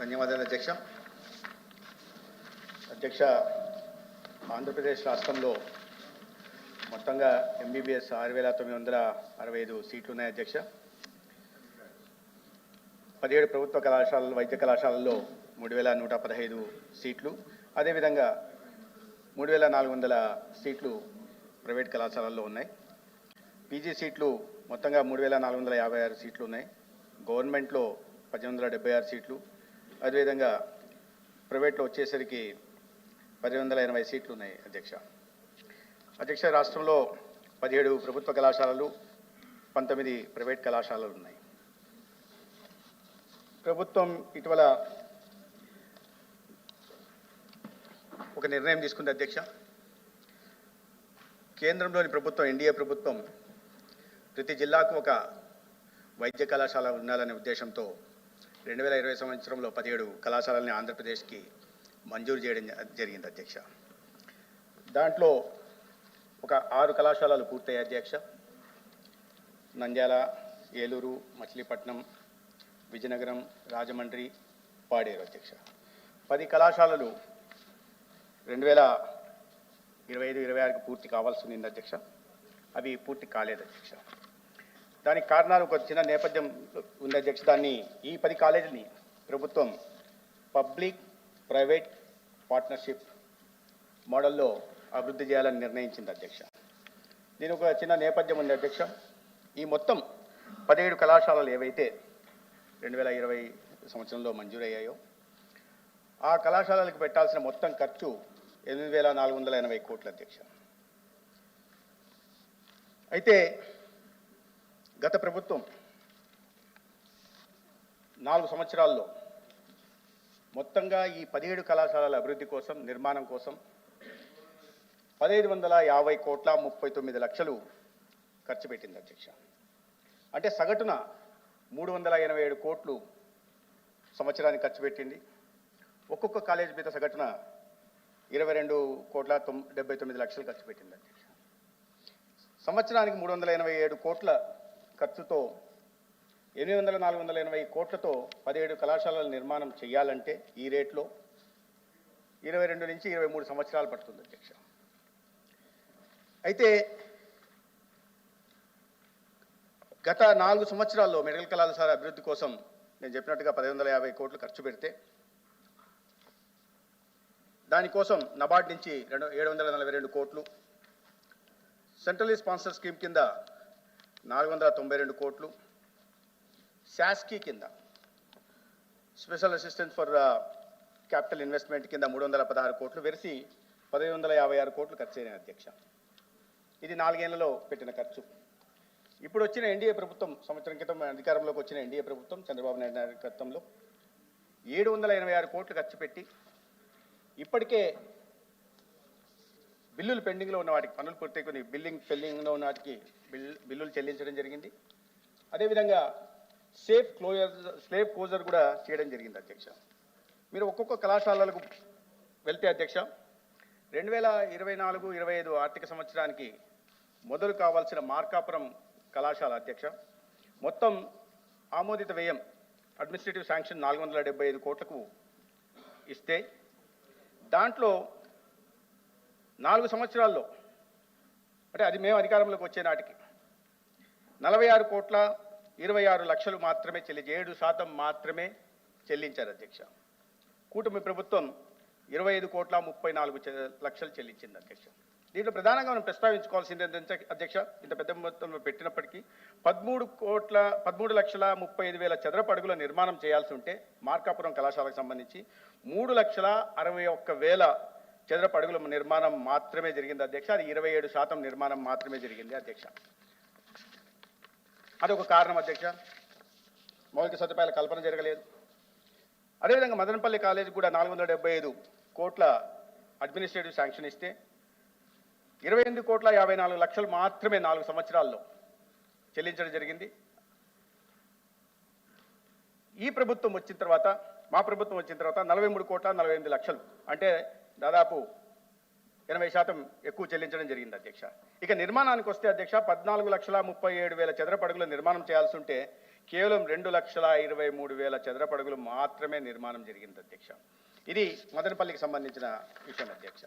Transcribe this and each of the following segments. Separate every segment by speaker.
Speaker 1: ధన్యవాదాలు అధ్యక్ష. అధ్యక్ష ఆంధ్రప్రదేశ్ రాష్ట్రంలో మొత్తంగా ఎంబీబీఎస్ ఆరు వేల తొమ్మిది వందల అరవై ఐదు సీట్లు ఉన్నాయి అధ్యక్ష. పదిహేడు ప్రభుత్వ కళాశాల వైద్య కళాశాలల్లో మూడు వేల నూట పదహైదు సీట్లు. అదేవిధంగా మూడు వేల నాలుగు వందల సీట్లు ప్రైవేట్ కళాశాలల్లో ఉన్నాయి. పీజీ సీట్లు మొత్తంగా మూడు వేల నాలుగు వందల యాభై ఆరు సీట్లు ఉన్నాయి. గవర్నమెంట్లో పద్దెనిమిది వందల డెబ్బై ఆరు సీట్లు. అదేవిధంగా ప్రైవేట్లో వచ్చేసరికి పదిహేను వందల ఎనభై సీట్లు ఉన్నాయి అధ్యక్ష. అధ్యక్ష రాష్ట్రంలో పదిహేడు ప్రభుత్వ కళాశాలలు పంతొమ్మిది ప్రైవేట్ కళాశాలలు ఉన్నాయి ప్రభుత్వం ఇటీవల ఒక నిర్ణయం తీసుకుంది అధ్యక్ష. కేంద్రంలోని ప్రభుత్వం ఎన్డీఏ ప్రభుత్వం ప్రతి జిల్లాకు ఒక వైద్య కళాశాల ఉండాలనే ఉద్దేశంతో రెండు వేల ఇరవై సంవత్సరంలో పదిహేడు కళాశాలని ఆంధ్రప్రదేశ్కి మంజూరు చేయడం జ- జరిగింది అధ్యక్ష. దాంట్లో ఒక ఆరు కళాశాలలు పూర్తయ్యాయి అధ్యక్ష. నంద్యాల ఏలూరు మచిలీపట్నం విజయనగరం రాజమండ్రి పాడేరు అధ్యక్ష. పది కళాశాలలు రెండు వేల ఇరవై ఐదు ఇరవై ఆరుకి పూర్తి కావాల్సి ఉంది అధ్యక్ష. అవి పూర్తి కాలేదు అధ్యక్ష. దానికి కారణాలు ఒక చిన్న నేపథ్యం ఉంది అధ్యక్ష దాన్ని ఈ పది కాలేజీని ప్రభుత్వం పబ్లిక్ ప్రైవేట్ పార్ట్నర్షిప్ మోడల్లో అభివృద్ధి చేయాలని నిర్ణయించింది అధ్యక్ష. దీని ఒక చిన్న నేపథ్యం ఉంది అధ్యక్ష. ఈ మొత్తం పదిహేడు కళాశాలలు ఏవైతే రెండు వేల ఇరవై సంవత్సరంలో మంజూరయ్యాయో ఆ కళాశాలలకు పెట్టాల్సిన మొత్తం ఖర్చు ఎనిమిది వేల నాలుగు వందల ఎనభై కోట్ల అధ్యక్ష. అయితే గత ప్రభుత్వం నాలుగు సంవత్సరాల్లో మొత్తంగా ఈ పదిహేడు కళాశాలల అభివృద్ధి కోసం నిర్మాణం కోసం పదహైదు వందల యాభై కోట్ల ముప్పై తొమ్మిది లక్షలు ఖర్చు పెట్టింది అధ్యక్ష. అంటే సగటున మూడు వందల ఎనభై ఏడు కోట్లు సంవత్సరానికి ఖర్చు పెట్టింది. ఒక్కొక్క కాలేజ్ మీద సగటున ఇరవై రెండు కోట్ల తొమ్ డెబ్బై తొమ్మిది లక్షలు ఖర్చు పెట్టింది అధ్యక్ష. సంవత్సరానికి మూడు వందల ఎనభై ఏడు కోట్ల ఖర్చుతో ఎనిమిది వందల నాలుగు వందల ఎనభై కోట్లతో పదిహేడు కళాశాలల నిర్మాణం చేయాలంటే ఈ రేట్లో ఇరవై రెండు నుంచి ఇరవై మూడు సంవత్సరాలు పడుతుంది అధ్యక్ష. అయితే గత నాలుగు సంవత్సరాల్లో మెడికల్ కళాశాల అభివృద్ధి కోసం నేను చెప్పినట్టుగా పది వందల యాభై కోట్లు ఖర్చు పెడితే దానికోసం నబార్డ్ నుంచి రెండు ఏడు వందల నలభై రెండు కోట్లు సెంట్రల్ స్పాన్సర్ స్కీమ్ కింద నాలుగు వందల తొంభై రెండు కోట్లు. శాస్కీ కింద special assistance for capital investment కింద మూడు వందల పదహారు కోట్లు వెరిసి పదిహేను వందల యాభై ఆరు కోట్లు ఖర్చు అయిన అధ్యక్ష. ఇది నాలుగేళ్ళలో పెట్టిన ఖర్చు. ఇప్పుడు వచ్చిన ఎన్డీఏ ప్రభుత్వం సంవత్సరం క్రితం అధికారంలోకి వచ్చిన ఎన్డీఏ ప్రభుత్వం చంద్రబాబు నాయుడు నాయకత్వంలో ఏడు వందల ఎనభై ఆరు కోట్లు ఖర్చు పెట్టి ఇప్పటికే బిల్లులు పెండింగ్లో ఉన్న వాటికి పనులు పూర్తి కొన్ని బిల్లింగ్ పెండింగ్లో ఉన్న వాటికి బిల్ బిల్లులు చెల్లించడం జరిగింది. అదేవిధంగా సేఫ్ క్లోజర్ స్లేఫ్ క్లోజర్ కూడా చేయడం జరిగింది అధ్యక్ష. మీరు ఒక్కొక్క కళాశాలలకు వెళ్తే అధ్యక్ష రెండు వేల ఇరవై నాలుగు ఇరవై ఐదు ఆర్థిక సంవత్సరానికి మొదలు కావాల్సిన మార్కాపురం కళాశాల అధ్యక్ష మొత్తం ఆమోదిత వ్యయం అడ్మినిస్ట్రేటివ్ శాంక్షన్ నాలుగు వందల డెబ్బై ఐదు కోట్లకు ఇస్తే దాంట్లో నాలుగు సంవత్సరాల్లో అంటే అది మేము అధికారంలోకి వచ్చే నాటికి నలభై ఆరు కోట్ల ఇరవై ఆరు లక్షలు మాత్రమే చెల్లి ఏడు శాతం మాత్రమే చెల్లించారు అధ్యక్ష. కూటమి ప్రభుత్వం ఇరవై ఐదు కోట్ల ముప్పై నాలుగు లక్షలు చెల్లించింది అధ్యక్ష. దీంట్లో ప్రధానంగా మనం ప్రస్తావించుకోవాల్సింది ఏంటంటే అధ్యక్ష ఇంత పెద్ద మొత్తంలో పెట్టినప్పటికీ పదమూడు కోట్ల పదమూడు లక్షల ముప్పై ఐదు వేల చదరపు అడుగుల నిర్మాణం చేయాల్సి ఉంటే మార్కాపురం కళాశాలకు సంబంధించి మూడు లక్షల అరవై ఒక్క వేల చదరపు అడుగుల నిర్మాణం మాత్రమే జరిగింది అధ్యక్ష. అది ఇరవై ఏడు శాతం నిర్మాణం మాత్రమే జరిగింది అధ్యక్ష. అదొక కారణం అధ్యక్ష. మౌలిక సదుపాయాల కల్పన జరగలేదు. అదేవిధంగా మదనపల్లి కాలేజీ కూడా నాలుగు వందల డెబ్బై ఐదు కోట్ల అడ్మినిస్ట్రేటివ్ శాంక్షన్ ఇస్తే ఇరవై ఎనిమిది కోట్ల యాభై నాలుగు లక్షలు మాత్రమే నాలుగు సంవత్సరాల్లో చెల్లించడం జరిగింది. ఈ ప్రభుత్వం వచ్చిన తర్వాత మా ప్రభుత్వం వచ్చిన తర్వాత నలభై మూడు కోట్ల నలభై ఎనిమిది లక్షలు. అంటే దాదాపు ఎనభై శాతం ఎక్కువ చెల్లించడం జరిగింది అధ్యక్ష. ఇక నిర్మాణానికి వస్తే అధ్యక్ష పద్నాలుగు లక్షల ముప్పై ఏడు వేల చదరపడుగులు నిర్మాణం చేయాల్సి ఉంటే కేవలం రెండు లక్షల ఇరవై మూడు వేల చదరపడుగులు మాత్రమే నిర్మాణం జరిగింది అధ్యక్ష. ఇది మదనపల్లికి సంబంధించిన విషయం అధ్యక్ష.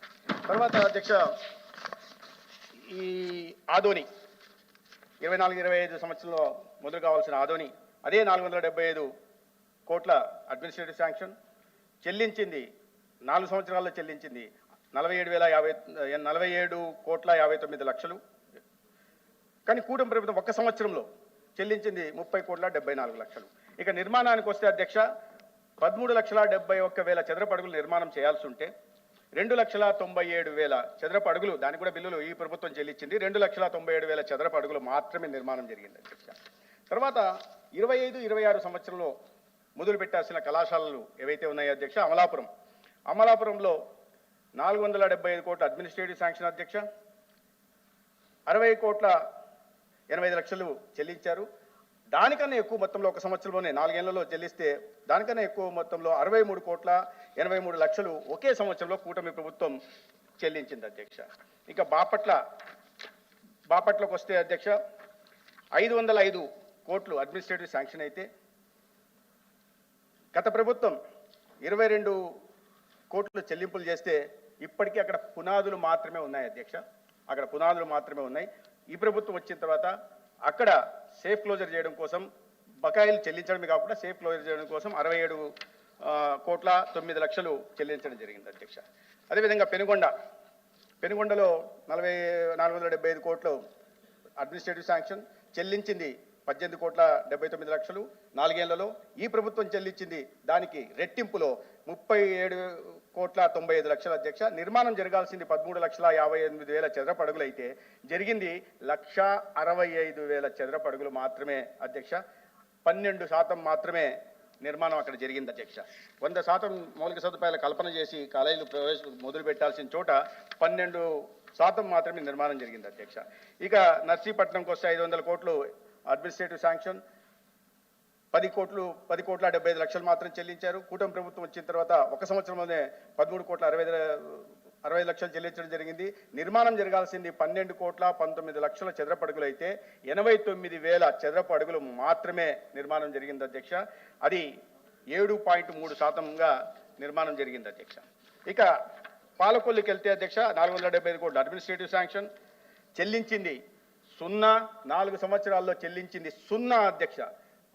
Speaker 1: తర్వాత అధ్యక్ష ఈ ఆదోని ఇరవై నాలుగు ఇరవై ఐదు సంవత్సరంలో మొదలు కావాల్సిన ఆదోని అదే నాలుగు వందల డెబ్బై ఐదు కోట్ల అడ్మినిస్ట్రేటివ్ శాంక్షన్ చెల్లించింది నాలుగు సంవత్సరాల్లో చెల్లించింది. నలభై ఏడు వేల యాభై నలభై ఏడు కోట్ల యాభై తొమ్మిది లక్షలు. కానీ కూటమి ప్రభుత్వం ఒక్క సంవత్సరంలో చెల్లించింది ముప్పై కోట్ల డెబ్బై నాలుగు లక్షలు. ఇక నిర్మాణానికి వస్తే అధ్యక్ష పదమూడు లక్షల డెబ్బై ఒక్క వేల చదరపు అడుగులు నిర్మాణం చేయాల్సి ఉంటే రెండు లక్షల తొంభై ఏడు వేల చదరపు అడుగులు దానికి కూడా బిల్లులు ఈ ప్రభుత్వం చెల్లించింది రెండు లక్షల తొంభై ఏడు వేల చదరపు అడుగులు మాత్రమే నిర్మాణం జరిగింది అధ్యక్ష. తర్వాత ఇరవై ఐదు ఇరవై ఆరు సంవత్సరంలో మొదలు పెట్టాల్సిన కళాశాలలు ఏవైతే ఉన్నాయో అధ్యక్ష అమలాపురం. అమలాపురంలో నాలుగు వందల డెబ్బై ఐదు కోట్ల అడ్మినిస్ట్రేటివ్ శాంక్షన్ అధ్యక్ష అరవై కోట్ల ఎనభై ఐదు లక్షలు చెల్లించారు. దానికన్నా ఎక్కువ మొత్తంలో ఒక సంవత్సరంలోనే నాలుగేళ్ళలో చెల్లిస్తే దానికన్నా ఎక్కువ మొత్తంలో అరవై మూడు కోట్ల ఎనభై మూడు లక్షలు ఒకే సంవత్సరంలో కూటమి ప్రభుత్వం చెల్లించింది అధ్యక్ష. ఇక బాపట్ల బాపట్లకు వస్తే అధ్యక్ష ఐదు వందల ఐదు కోట్లు అడ్మినిస్ట్రేటివ్ శాంక్షన్ అయితే గత ప్రభుత్వం ఇరవై రెండు కోట్లు చెల్లింపులు చేస్తే ఇప్పటికీ అక్కడ పునాదులు మాత్రమే ఉన్నాయి అధ్యక్ష. అక్కడ పునాదులు మాత్రమే ఉన్నాయి. ఈ ప్రభుత్వం వచ్చిన తర్వాత అక్కడ సేఫ్ క్లోజర్ చేయడం కోసం బకాయిలు చెల్లించడమే కాకుండా సేఫ్ క్లోజర్ చేయడం కోసం అరవై ఏడు కోట్ల తొమ్మిది లక్షలు చెల్లించడం జరిగింది అధ్యక్ష. అదేవిధంగా పెనుగొండ పెనుగొండలో నలభై నాలుగు వందల డెబ్బై ఐదు కోట్లు అడ్మినిస్ట్రేటివ్ శాంక్షన్ చెల్లించింది పద్దెనిమిది కోట్ల డెబ్బై తొమ్మిది లక్షలు. నాలుగేళ్ళలో ఈ ప్రభుత్వం చెల్లించింది దానికి రెట్టింపులో ముప్పై ఏడు కోట్ల తొంభై ఐదు లక్షల అధ్యక్ష. నిర్మాణం జరగాల్సింది పదమూడు లక్షల యాభై ఎనిమిది వేల చదరపడుగులు అయితే జరిగింది లక్ష అరవై ఐదు వేల చదరపడుగులు మాత్రమే అధ్యక్ష. పన్నెండు శాతం మాత్రమే నిర్మాణం అక్కడ జరిగింది అధ్యక్ష. వంద శాతం మౌలిక సదుపాయాల కల్పన చేసి కాలేజీలు ప్రవేశ మొదలు పెట్టాల్సిన చోట పన్నెండు శాతం మాత్రమే నిర్మాణం జరిగింది అధ్యక్ష. ఇక నర్సీపట్నంకి వస్తే ఐదు వందల కోట్లు అడ్మినిస్ట్రేటివ్ శాంక్షన్ పది కోట్లు పది కోట్ల డెబ్బై ఐదు లక్షలు మాత్రం చెల్లించారు. కూటమి ప్రభుత్వం వచ్చిన తర్వాత ఒక సంవత్సరంలోనే పదమూడు కోట్ల అరవై అరవై లక్షలు చెల్లించడం జరిగింది. నిర్మాణం జరగాల్సింది పన్నెండు కోట్ల పంతొమ్మిది లక్షల చదరపు అడుగులు అయితే ఎనభై తొమ్మిది వేల చదరపు అడుగులు మాత్రమే నిర్మాణం జరిగింది అధ్యక్ష. అది ఏడు పాయింట్ మూడు శాతంగా నిర్మాణం జరిగింది అధ్యక్ష. ఇక పాలకొల్లుకి వెళ్తే అధ్యక్ష నాలుగు వందల డెబ్బై ఐదు కోట్లు అడ్మినిస్ట్రేటివ్ శాంక్షన్ చెల్లించింది సున్నా. నాలుగు సంవత్సరాల్లో చెల్లించింది సున్నా అధ్యక్ష.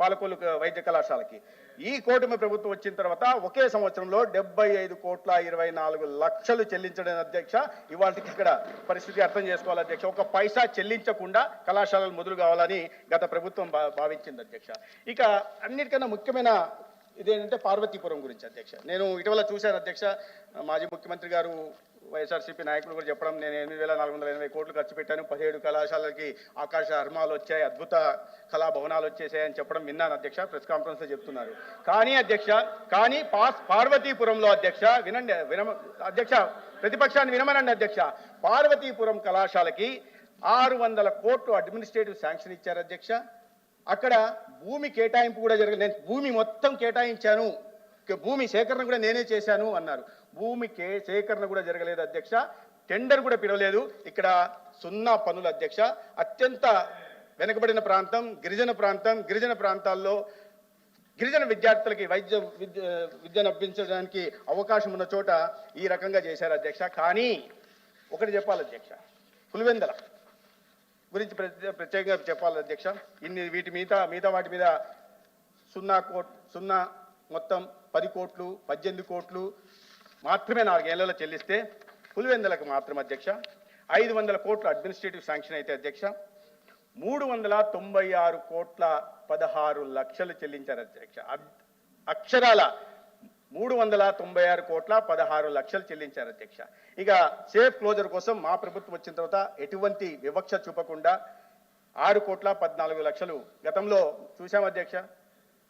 Speaker 1: పాలకొల్లు వైద్య కళాశాలకి. ఈ కూటమి ప్రభుత్వం వచ్చిన తర్వాత ఒకే సంవత్సరంలో డెబ్బై ఐదు కోట్ల ఇరవై నాలుగు లక్షలు చెల్లించడం అధ్యక్ష ఇవాళకి ఇక్కడ పరిస్థితి అర్థం చేసుకోవాలి అధ్యక్ష. ఒక పైసా చెల్లించకుండా కళాశాలలు మొదలు కావాలని గత ప్రభుత్వం భా- భావించింది అధ్యక్ష. ఇక అన్నిటికన్నా ముఖ్యమైన ఇదేంటంటే పార్వతీపురం గురించి అధ్యక్ష. నేను ఇటీవల చూశాను అధ్యక్ష. మాజీ ముఖ్యమంత్రి గారు వైఎస్ఆర్సీపీ నాయకులు కూడా చెప్పడం నేను ఎనిమిది వేల నాలుగు వందల ఎనభై కోట్లు ఖర్చు పెట్టాను. పదిహేడు కళాశాలకి ఆకాశ హర్మాలు వచ్చాయి అద్భుత కళా భవనాలు వచ్చేసాయని చెప్పడం విన్నాను అధ్యక్ష. ప్రెస్ కాన్ఫరెన్స్లో చెప్తున్నారు. కానీ అధ్యక్ష కానీ పాస్ పార్వతీపురంలో అధ్యక్ష వినండి వినమ అధ్యక్ష ప్రతిపక్షాన్ని వినమనండి అధ్యక్ష. పార్వతీపురం కళాశాలకి ఆరు వందల కోట్లు అడ్మినిస్ట్రేటివ్ శాంక్షన్ ఇచ్చారు అధ్యక్ష. అక్కడ భూమి కేటాయింపు కూడా జరగలేదు నేను భూమి మొత్తం కేటాయించాను. భూమి సేకరణ కూడా నేనే చేశాను అన్నారు. భూమి కే సేకరణ కూడా జరగలేదు అధ్యక్ష. టెండర్ కూడా పిలవలేదు. ఇక్కడ సున్నా పనులు అధ్యక్ష. అత్యంత వెనుకబడిన ప్రాంతం గిరిజన ప్రాంతం. గిరిజన ప్రాంతాల్లో గిరిజన విద్యార్థులకి వైద్య విద్య విద్యను అభ్యసించడానికి అవకాశం ఉన్న చోట ఈ రకంగా చేశారు అధ్యక్ష. కానీ ఒకటి చెప్పాలి అధ్యక్ష. పులివెందల. గురించి ప్రత్యే- ప్రత్యేకంగా చెప్పాలి అధ్యక్ష. ఇన్ని వీటి మిగతా మిగతా వాటి మీద సున్నా కోట్ సున్నా మొత్తం పది కోట్లు పద్దెనిమిది కోట్లు మాత్రమే నాలుగేళ్ళలో చెల్లిస్తే పులివెందులకు మాత్రం అధ్యక్ష. ఐదు వందల కోట్ల అడ్మినిస్ట్రేటివ్ శాంక్షన్ అయితే అధ్యక్ష. మూడు వందల తొంభై ఆరు కోట్ల పదహారు లక్షలు చెల్లించారు అధ్యక్ష. అక్షరాల మూడు వందల తొంభై ఆరు కోట్ల పదహారు లక్షలు చెల్లించారు అధ్యక్ష. ఇక సేఫ్ క్లోజర్ కోసం మా ప్రభుత్వం వచ్చిన తర్వాత ఎటువంటి వివక్ష చూపకుండా ఆరు కోట్ల పద్నాలుగు లక్షలు గతంలో చూశాం అధ్యక్ష.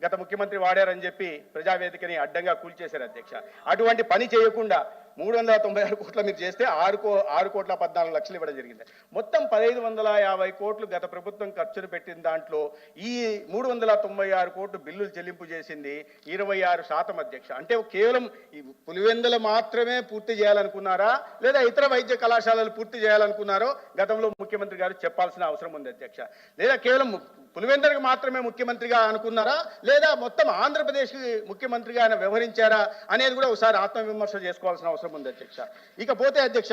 Speaker 1: గత ముఖ్యమంత్రి వాడారని చెప్పి ప్రజావేదికని అడ్డంగా కూల్చేశారు అధ్యక్ష. అటువంటి పని చేయకుండా మూడు వందల తొంభై ఆరు కోట్ల మీరు చేస్తే ఆరు కో ఆరు కోట్ల పద్నాలుగు లక్షలు ఇవ్వడం జరిగింది. మొత్తం పదహైదు వందల యాభై కోట్లు గత ప్రభుత్వం ఖర్చులు పెట్టిన దాంట్లో ఈ మూడు వందల తొంభై ఆరు కోట్లు బిల్లులు చెల్లింపు చేసింది ఇరవై ఆరు శాతం అధ్యక్ష. అంటే కేవలం ఈ పులివెందులు మాత్రమే పూర్తి చేయాలనుకున్నారా? లేదా ఇతర వైద్య కళాశాలలు పూర్తి చేయాలనుకున్నారో? గతంలో ముఖ్యమంత్రి గారు చెప్పాల్సిన అవసరం ఉంది అధ్యక్ష. లేదా కేవలం పులివెందరికి మాత్రమే ముఖ్యమంత్రిగా అనుకున్నారా? లేదా మొత్తం ఆంధ్రప్రదేశ్కి ముఖ్యమంత్రిగా ఆయన వ్యవహరించారా? అనేది కూడా ఒకసారి ఆత్మవిమర్శ చేసుకోవాల్సిన అవసరం ఉంది అధ్యక్ష. ఇకపోతే అధ్యక్ష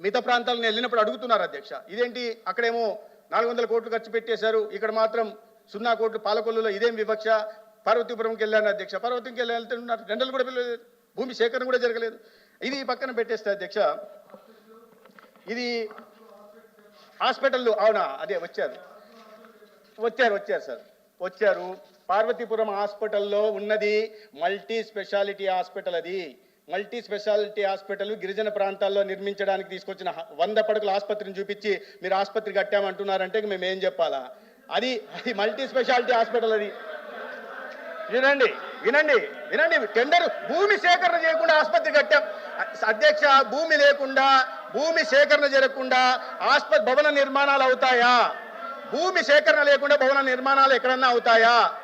Speaker 1: మిగతా ప్రాంతాలను వెళ్ళినప్పుడు అడుగుతున్నారు అధ్యక్ష. ఇదేంటి? అక్కడేమో నాలుగు వందల కోట్లు ఖర్చు పెట్టేశారు. ఇక్కడ మాత్రం సున్నా కోట్లు పాలకొల్లులో ఇదేం వివక్ష? పార్వతీపురంకి వెళ్ళాను అధ్యక్ష. పార్వతీకి వెళ్ళి వెళ్తున్నారు. రెండలు కూడా పిల్లలేదు భూమి సేకరణ కూడా జరగలేదు. ఇది పక్కన పెట్టేస్తే అధ్యక్ష ఇది హాస్పిటల్ అవునా? అదే వచ్చారు. వచ్చారు వచ్చారు సార్. వచ్చారు. పార్వతీపురం హాస్పిటల్లో ఉన్నది మల్టీ స్పెషాలిటీ హాస్పిటల్ అది. మల్టీ స్పెషాలిటీ హాస్పిటల్ గిరిజన ప్రాంతాల్లో నిర్మించడానికి తీసుకొచ్చిన వంద పడకల ఆసుపత్రిని చూపించి మీరు ఆసుపత్రి కట్టామంటున్నారంటే మేము ఏం చెప్పాలా? అది అది మల్టీ స్పెషాలిటీ హాస్పిటల్ అది. వినండి వినండి వినండి. టెండర్ భూమి సేకరణ చేయకుండా ఆసుపత్రి కట్టాం. అధ్యక్ష భూమి లేకుండా భూమి సేకరణ జరగకుండా ఆసుపత్రి భవన నిర్మాణాలు అవుతాయా? భూమి సేకరణ లేకుండా భవన నిర్మాణాలు ఎక్కడన్నా అవుతాయా?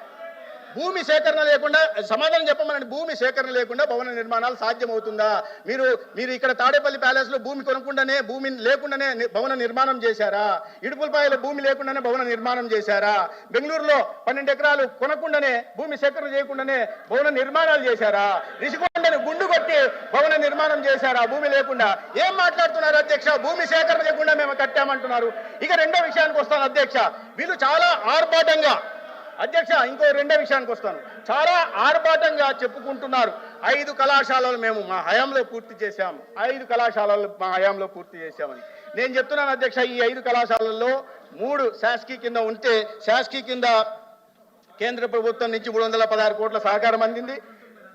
Speaker 1: భూమి సేకరణ లేకుండా సమాధానం చెప్పమనండి భూమి సేకరణ లేకుండా భవన నిర్మాణాలు సాధ్యమవుతుందా? మీరు మీరు ఇక్కడ తాడేపల్లి ప్యాలెస్లో భూమి కొనకుండానే భూమి లేకుండానే భవన నిర్మాణం చేశారా? ఇడుపులపాయలో భూమి లేకుండానే భవన నిర్మాణం చేశారా? బెంగళూరులో పన్నెండు ఎకరాలు కొనకుండానే భూమి సేకరణ చేయకుండానే భవన నిర్మాణాలు చేశారా? రిషికొండను గుండు కొట్టి భవన నిర్మాణం చేశారా? భూమి లేకుండా. ఏం మాట్లాడుతున్నారు అధ్యక్ష? భూమి సేకరణ లేకుండా మేము కట్టామంటున్నారు. ఇక రెండో విషయానికి వస్తాను అధ్యక్ష. వీళ్ళు చాలా ఆర్భాటంగా అధ్యక్ష ఇంకో రెండో విషయానికి వస్తాను. చాలా ఆర్భాటంగా చెప్పుకుంటున్నారు. ఐదు కళాశాలలు మేము మా హయాంలో పూర్తి చేశాం. ఐదు కళాశాలలు మా హయాంలో పూర్తి చేశామని. నేను చెప్తున్నాను అధ్యక్ష ఈ ఐదు కళాశాలల్లో మూడు శాస్కీ కింద ఉంటే శాస్కీ కింద కేంద్ర ప్రభుత్వం నుంచి మూడు వందల పదహారు కోట్ల సహకారం అందింది.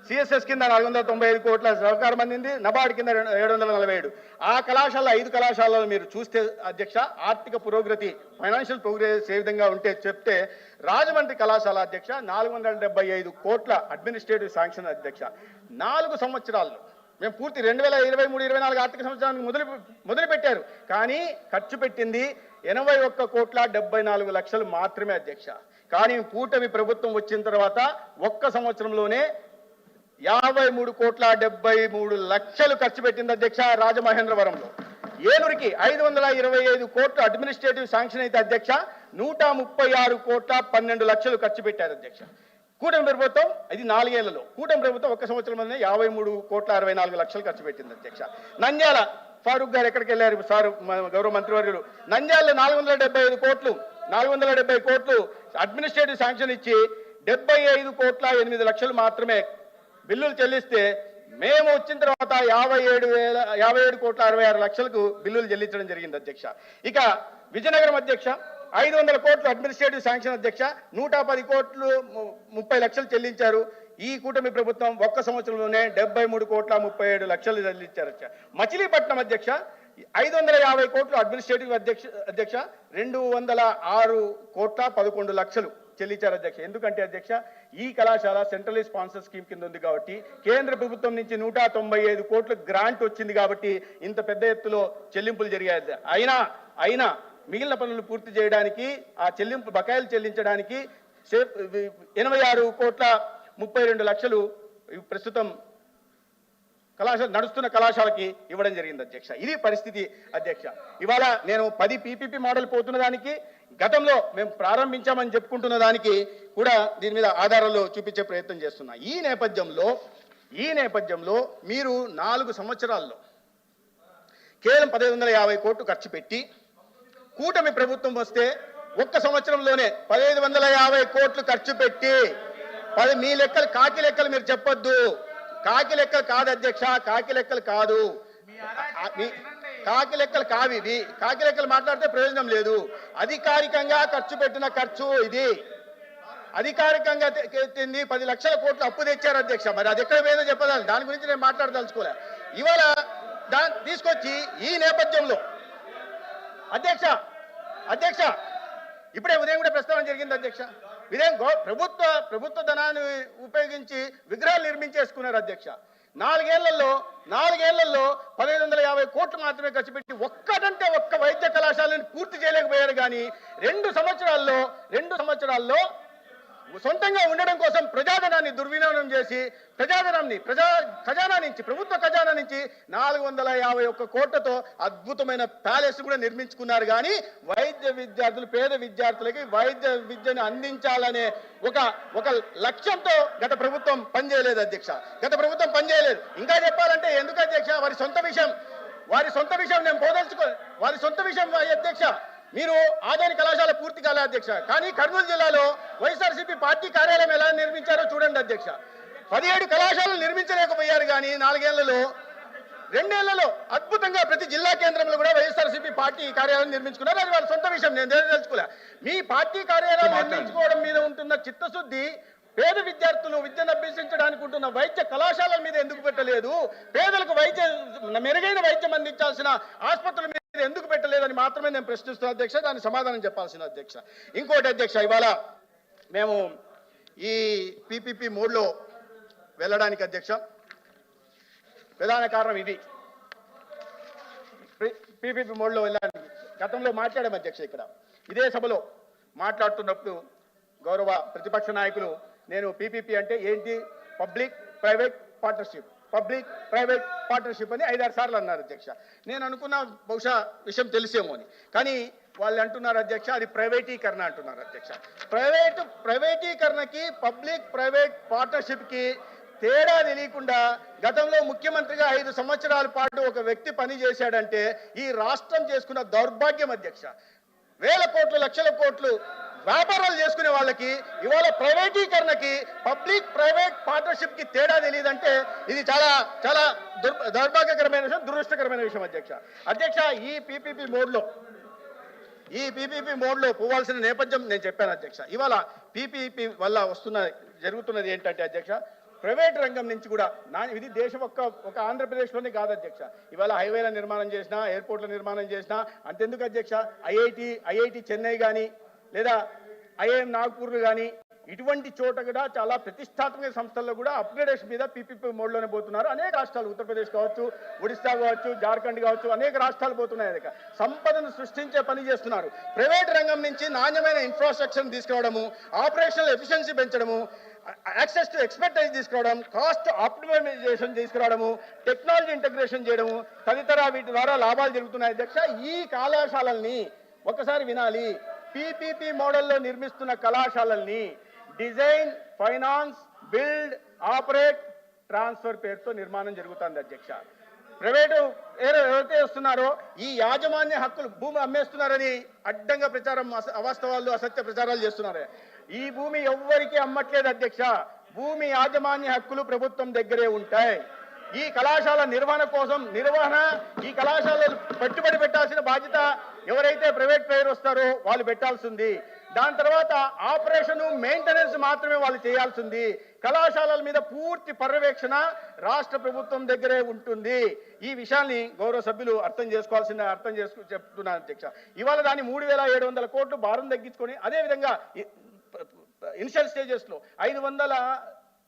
Speaker 1: సిఎస్ఎస్ కింద నాలుగు వందల తొంభై ఐదు కోట్ల సహకారం అందింది నబార్డ్ కింద ఏడు వందల నలభై ఏడు. ఆ కళాశాల ఐదు కళాశాలలో మీరు చూస్తే అధ్యక్ష ఆర్థిక పురోగతి ఫైనాన్షియల్ ప్రోగ్రెస్ ఏ విధంగా ఉంటే చెప్తే రాజమండ్రి కళాశాల అధ్యక్ష నాలుగు వందల డెబ్బై ఐదు కోట్ల అడ్మినిస్ట్రేటివ్ శాంక్షన్ అధ్యక్ష. నాలుగు సంవత్సరాల్లో మేము పూర్తి రెండు వేల ఇరవై మూడు ఇరవై నాలుగు ఆర్థిక సంవత్సరానికి మొదలు మొదలు పెట్టారు. కానీ ఖర్చు పెట్టింది ఎనభై ఒక్క కోట్ల డెబ్బై నాలుగు లక్షలు మాత్రమే అధ్యక్ష. కానీ కూటమి ప్రభుత్వం వచ్చిన తర్వాత ఒక్క సంవత్సరంలోనే యాభై మూడు కోట్ల డెబ్బై మూడు లక్షలు ఖర్చు పెట్టింది అధ్యక్ష రాజమహేంద్రవరంలో. ఏలూరికి ఐదు వందల ఇరవై ఐదు కోట్లు అడ్మినిస్ట్రేటివ్ శాంక్షన్ అయితే అధ్యక్ష నూట ముప్పై ఆరు కోట్ల పన్నెండు లక్షలు ఖర్చు పెట్టారు అధ్యక్ష. కూటమి ప్రభుత్వం ఇది నాలుగేళ్ళలో కూటమి ప్రభుత్వం ఒక్క సంవత్సరంలోనే యాభై మూడు కోట్ల అరవై నాలుగు లక్షలు ఖర్చు పెట్టింది అధ్యక్ష. నంద్యాల ఫారూక్ గారు ఎక్కడికి వెళ్ళారు? సార్ గౌరవ మంత్రివర్యులు. నంద్యాలలో నాలుగు వందల డెబ్బై ఐదు కోట్లు నాలుగు వందల డెబ్బై కోట్లు అడ్మినిస్ట్రేటివ్ శాంక్షన్ ఇచ్చి డెబ్బై ఐదు కోట్ల ఎనిమిది లక్షలు మాత్రమే బిల్లులు చెల్లిస్తే మేము వచ్చిన తర్వాత యాభై ఏడు వేల యాభై ఏడు కోట్ల అరవై ఆరు లక్షలకు బిల్లులు చెల్లించడం జరిగింది అధ్యక్ష. ఇక విజయనగరం అధ్యక్ష ఐదు వందల కోట్లు అడ్మినిస్ట్రేటివ్ శాంక్షన్ అధ్యక్ష నూట పది కోట్లు ముప్పై లక్షలు చెల్లించారు. ఈ కూటమి ప్రభుత్వం ఒక్క సంవత్సరంలోనే డెబ్బై మూడు కోట్ల ముప్పై ఏడు లక్షలు చెల్లించారు మచిలీపట్నం అధ్యక్ష ఐదు వందల యాభై కోట్లు అడ్మినిస్ట్రేటివ్ అధ్యక్ష అధ్యక్ష రెండు వందల ఆరు కోట్ల పదకొండు లక్షలు. చెల్లించారు అధ్యక్ష. ఎందుకంటే అధ్యక్ష ఈ కళాశాల సెంట్రల్ స్పాన్సర్ స్కీమ్ కింద ఉంది కాబట్టి కేంద్ర ప్రభుత్వం నుంచి నూట తొంభై ఐదు కోట్ల గ్రాంట్ వచ్చింది కాబట్టి ఇంత పెద్ద ఎత్తులో చెల్లింపులు జరిగాయి. అయినా అయినా మిగిలిన పనులు పూర్తి చేయడానికి ఆ చెల్లింపు బకాయిలు చెల్లించడానికి ఎనభై ఆరు కోట్ల ముప్పై రెండు లక్షలు ప్రస్తుతం కళాశాల నడుస్తున్న కళాశాలకి ఇవ్వడం జరిగింది అధ్యక్ష. ఇది పరిస్థితి అధ్యక్ష. ఇవాళ నేను పది పీపీపీ మోడల్ పోతున్న దానికి గతంలో మేము ప్రారంభించామని చెప్పుకుంటున్న దానికి కూడా దీని మీద ఆధారాలు చూపించే ప్రయత్నం చేస్తున్నా. ఈ నేపథ్యంలో ఈ నేపథ్యంలో మీరు నాలుగు సంవత్సరాల్లో కేవలం పదిహేను వందల యాభై కోట్లు ఖర్చు పెట్టి కూటమి ప్రభుత్వం వస్తే ఒక్క సంవత్సరంలోనే పదిహేను వందల యాభై కోట్లు ఖర్చు పెట్టి పది మీ లెక్కలు కాకి లెక్కలు మీరు చెప్పొద్దు. కాకి లెక్కలు కాదు అధ్యక్ష కాకి లెక్కలు కాదు. కాకి లెక్కలు కావి ఇవి కాకి లెక్కలు మాట్లాడితే ప్రయోజనం లేదు. అధికారికంగా ఖర్చు పెట్టిన ఖర్చు ఇది. అధికారికంగా తె- పది లక్షల కోట్లు అప్పు తెచ్చారు అధ్యక్ష. మరి అది ఎక్కడ పోయిందో చెప్పదాలి దాని గురించి నేను మాట్లాడదలుచుకోలే. ఇవాళ దా తీసుకొచ్చి ఈ నేపథ్యంలో అధ్యక్ష అధ్యక్ష ఇప్పుడే ఉదయం కూడా ప్రస్తావన జరిగింది అధ్యక్ష. ఉదయం ప్రభుత్వ ప్రభుత్వ ధనాన్ని ఉపయోగించి విగ్రహాలు నిర్మించేసుకున్నారు అధ్యక్ష. నాలుగేళ్ళలో నాలుగేళ్ళలో పదిహేను వందల యాభై కోట్లు మాత్రమే ఖర్చు పెట్టి ఒక్కటంటే ఒక్క వైద్య కళాశాలను పూర్తి చేయలేకపోయారు కానీ రెండు సంవత్సరాల్లో రెండు సంవత్సరాల్లో సొంతంగా ఉండడం కోసం ప్రజాధనాన్ని దుర్వినియోగం చేసి ప్రజాధనాన్ని ప్రజా ఖజానా నుంచి ప్రభుత్వ ఖజానా నుంచి నాలుగు వందల యాభై ఒక్క కోట్లతో అద్భుతమైన ప్యాలెస్ కూడా నిర్మించుకున్నారు. కానీ వైద్య విద్యార్థులు పేద విద్యార్థులకి వైద్య విద్యను అందించాలనే ఒక ఒక లక్ష్యంతో గత ప్రభుత్వం పనిచేయలేదు అధ్యక్ష. గత ప్రభుత్వం పనిచేయలేదు. ఇంకా చెప్పాలంటే ఎందుకు అధ్యక్ష? వారి సొంత విషయం. వారి సొంత విషయం నేను పోదలుచుకో వారి సొంత విషయం అధ్యక్ష. మీరు ఆదాని కళాశాల పూర్తి కాలే అధ్యక్ష. కానీ కర్నూలు జిల్లాలో వైఎస్ఆర్సీపీ పార్టీ కార్యాలయం ఎలా నిర్మించారో చూడండి అధ్యక్ష. పదిహేడు కళాశాలలు నిర్మించలేకపోయారు కానీ నాలుగేళ్ళలో రెండేళ్ళలో అద్భుతంగా ప్రతి జిల్లా కేంద్రంలో కూడా వైఎస్ఆర్సీపీ పార్టీ కార్యాలయం నిర్మించుకున్నారు. అది వాళ్ళ సొంత విషయం నేను తెలుసుకోలే. మీ పార్టీ కార్యాలయం నిర్మించుకోవడం మీద ఉంటున్న చిత్తశుద్ధి పేద విద్యార్థులు విద్యను అభ్యసించడానికి ఉంటున్న వైద్య కళాశాలల మీద ఎందుకు పెట్టలేదు? పేదలకు వైద్య మెరుగైన వైద్యం అందించాల్సిన ఆసుపత్రుల మీద మాత్రమే నేను ప్రశ్నిస్తున్న అధ్యక్ష దానికి సమాధానం చెప్పాల్సిన అధ్యక్ష. ఇంకోటి అధ్యక్ష ఇవాళ మేము ఈ పీపీపీ మోడ్లో వెళ్ళడానికి అధ్యక్ష. ప్రధాన కారణం ఇది. పీపీపీ మోడ్లో వెళ్ళడానికి గతంలో మాట్లాడాము అధ్యక్ష ఇక్కడ. ఇదే సభలో మాట్లాడుతున్నప్పుడు గౌరవ ప్రతిపక్ష నాయకులు నేను పీపీపీ అంటే ఏంటి? Public private partnership. Public private partnership అని ఐదారు సార్లు అన్నారు అధ్యక్ష. నేను అనుకున్న బహుశా విషయం తెలిసేమో అని. కానీ వాళ్ళు అంటున్నారు అధ్యక్ష అది ప్రైవేటీకరణ అంటున్నారు అధ్యక్ష. ప్రైవేట్ ప్రైవేటీకరణకి పబ్లిక్ ప్రైవేట్ పార్ట్నర్షిప్కి తేడా తెలియకుండా గతంలో ముఖ్యమంత్రిగా ఐదు సంవత్సరాల పాటు ఒక వ్యక్తి పని చేశాడంటే ఈ రాష్ట్రం చేసుకున్న దౌర్భాగ్యం అధ్యక్ష. వేల కోట్లు లక్షల కోట్లు వ్యాపారాలు చేసుకునే వాళ్ళకి ఇవాళ ప్రైవేటీకరణకి పబ్లిక్ ప్రైవేట్ పార్ట్నర్షిప్కి తేడా తెలియదంటే ఇది చాలా చాలా దుర్ దౌర్భాగ్యకరమైన విషయం దురదృష్టకరమైన విషయం అధ్యక్ష. అధ్యక్ష ఈ పీపీపీ మోడ్లో ఈ పీపీపీ మోడ్లో పోవాల్సిన నేపథ్యం నేను చెప్పాను అధ్యక్ష. ఇవాళ పీపీపీ వల్ల వస్తున్న జరుగుతున్నది ఏంటంటే అధ్యక్ష ప్రైవేట్ రంగం నుంచి కూడా నా ఇది దేశం ఒక్క ఒక ఆంధ్రప్రదేశ్లోనే కాదు అధ్యక్ష. ఇవాళ హైవేల నిర్మాణం చేసినా ఎయిర్పోర్ట్ల నిర్మాణం చేసినా అంతెందుకు అధ్యక్ష? ఐఐటి ఐఐటి చెన్నై కానీ లేదా ఐఐఎం నాగ్పూర్లు కానీ ఇటువంటి చోట కూడా చాలా ప్రతిష్టాత్మక సంస్థల్లో కూడా అప్గ్రేడేషన్ మీద పీపీపీ మోడ్లోనే పోతున్నారు. అనేక రాష్ట్రాలు ఉత్తరప్రదేశ్ కావచ్చు ఒడిశా కావచ్చు జార్ఖండ్ కావచ్చు అనేక రాష్ట్రాలు పోతున్నాయి అదే సంపదను సృష్టించే పని చేస్తున్నారు. ప్రైవేట్ రంగం నుంచి నాణ్యమైన ఇన్ఫ్రాస్ట్రక్చర్ తీసుకురావడము ఆపరేషనల్ ఎఫిషియన్సీ పెంచడము యాక్సెస్ టు ఎక్స్పర్టైజ్ తీసుకురావడం కాస్ట్ ఆప్టిమైజేషన్ తీసుకురావడము టెక్నాలజీ ఇంటగ్రేషన్ చేయడము తదితర వీటి ద్వారా లాభాలు జరుగుతున్నాయి. అధ్యక్ష ఈ కళాశాలల్ని ఒకసారి వినాలి. పీపీపీ మోడల్లో నిర్మిస్తున్న కళాశాలల్ని design finance build operate transfer పేరుతో నిర్మాణం జరుగుతుంది అధ్యక్ష. ప్రైవేటు ఎవరైతే వస్తున్నారో ఈ యాజమాన్య హక్కులు భూమి అమ్మేస్తున్నారని అడ్డంగా ప్రచారం అస- అవాస్తవాలు అసత్య ప్రచారాలు చేస్తున్నారు. ఈ భూమి ఎవ్వరికీ అమ్మట్లేదు అధ్యక్ష. భూమి యాజమాన్య హక్కులు ప్రభుత్వం దగ్గరే ఉంటాయి. ఈ కళాశాల నిర్వహణ కోసం నిర్వహణ ఈ కళాశాలలు పెట్టుబడి పెట్టాల్సిన బాధ్యత ఎవరైతే ప్రైవేట్ ప్లేయర్ వస్తారో వాళ్ళు పెట్టాల్సింది దాని తర్వాత ఆపరేషన్ మెయింటెనెన్స్ మాత్రమే వాళ్ళు చేయాల్సింది కళాశాలల మీద పూర్తి పర్యవేక్షణ రాష్ట్ర ప్రభుత్వం దగ్గరే ఉంటుంది ఈ విషయాన్ని గౌరవ సభ్యులు అర్థం చేసుకోవాల్సిన అర్థం చేసుకు చెప్తున్నాను అధ్యక్ష ఇవాళ దాన్ని మూడు వేల ఏడు వందల కోట్లు భారం తగ్గించుకొని అదేవిధంగా ఇనిషియల్ స్టేజెస్లో ఐదు వందల